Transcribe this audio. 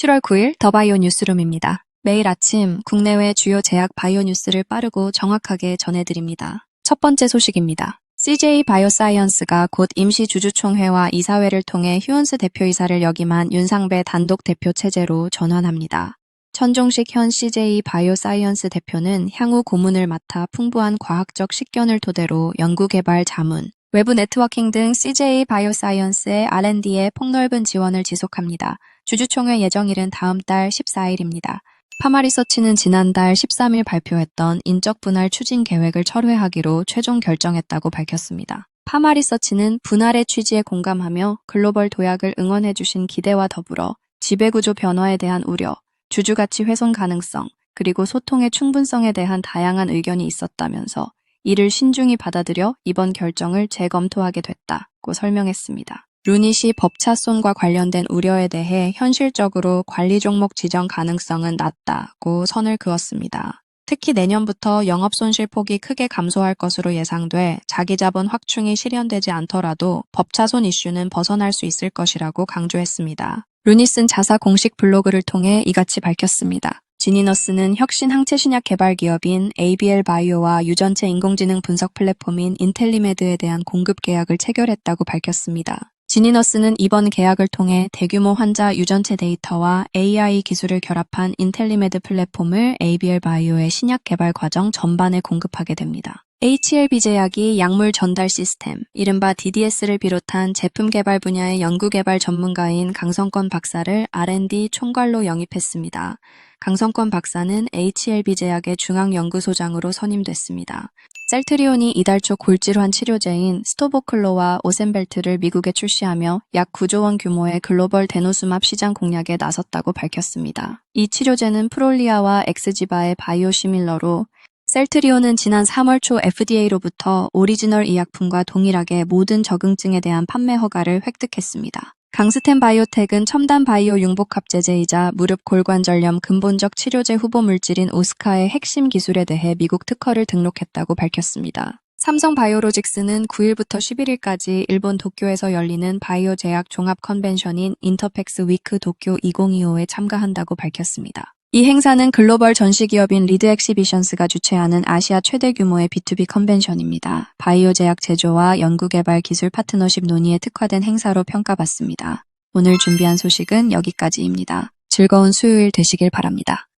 11월 9일 더 바이오 뉴스룸입니다. 매일 아침 국내외 주요 제약 바이오 뉴스를 빠르고 정확하게 전해드립니다. 첫 번째 소식입니다. CJ 바이오사이언스가 곧 임시 주주총회와 이사회를 통해 휴원스 대표이사를 역임한 윤상배 단독 대표 체제로 전환합니다. 천종식 현 CJ 바이오사이언스 대표는 향후 고문을 맡아 풍부한 과학적 식견을 토대로 연구개발 자문, 외부 네트워킹 등 CJ 바이오사이언스의 R&D에 폭넓은 지원을 지속합니다. 주주총회 예정일은 다음 달 14일입니다. 파마리서치는 지난달 13일 발표했던 인적 분할 추진 계획을 철회하기로 최종 결정했다고 밝혔습니다. 파마리서치는 분할의 취지에 공감하며 글로벌 도약을 응원해주신 기대와 더불어 지배구조 변화에 대한 우려, 주주가치 훼손 가능성, 그리고 소통의 충분성에 대한 다양한 의견이 있었다면서 이를 신중히 받아들여 이번 결정을 재검토하게 됐다고 설명했습니다. 루닛이 법차손과 관련된 우려에 대해 현실적으로 관리 종목 지정 가능성은 낮다고 선을 그었습니다. 특히 내년부터 영업 손실 폭이 크게 감소할 것으로 예상돼 자기 자본 확충이 실현되지 않더라도 법차손 이슈는 벗어날 수 있을 것이라고 강조했습니다. 루닛은 자사 공식 블로그를 통해 이같이 밝혔습니다. 지니너스는 혁신 항체 신약 개발 기업인 ABL 바이오와 유전체 인공지능 분석 플랫폼인 인텔리메드에 대한 공급 계약을 체결했다고 밝혔습니다. 지니너스는 이번 계약을 통해 대규모 환자 유전체 데이터와 AI 기술을 결합한 인텔리메드 플랫폼을 ABL 바이오의 신약 개발 과정 전반에 공급하게 됩니다. HLB 제약이 약물 전달 시스템, 이른바 DDS를 비롯한 제품 개발 분야의 연구 개발 전문가인 강성권 박사를 R&D 총괄로 영입했습니다. 강성권 박사는 HLB 제약의 중앙연구소장으로 선임됐습니다. 셀트리온이 이달 초 골질환 치료제인 스토보클로와 오센벨트를 미국에 출시하며 약 9조 원 규모의 글로벌 데노수맙 시장 공략에 나섰다고 밝혔습니다. 이 치료제는 프롤리아와 엑스지바의 바이오시밀러로 셀트리온은 지난 3월 초 FDA로부터 오리지널 이 약품과 동일하게 모든 적응증에 대한 판매 허가를 획득했습니다. 강스텐 바이오텍은 첨단 바이오 융복 합제제이자 무릎 골관절염 근본적 치료제 후보 물질인 오스카의 핵심 기술에 대해 미국 특허를 등록했다고 밝혔습니다. 삼성 바이오로직스는 9일부터 11일까지 일본 도쿄에서 열리는 바이오 제약 종합 컨벤션인 인터팩스 위크 도쿄 2025에 참가한다고 밝혔습니다. 이 행사는 글로벌 전시기업인 리드 엑시비션스가 주최하는 아시아 최대 규모의 B2B 컨벤션입니다. 바이오 제약 제조와 연구개발 기술 파트너십 논의에 특화된 행사로 평가받습니다. 오늘 준비한 소식은 여기까지입니다. 즐거운 수요일 되시길 바랍니다.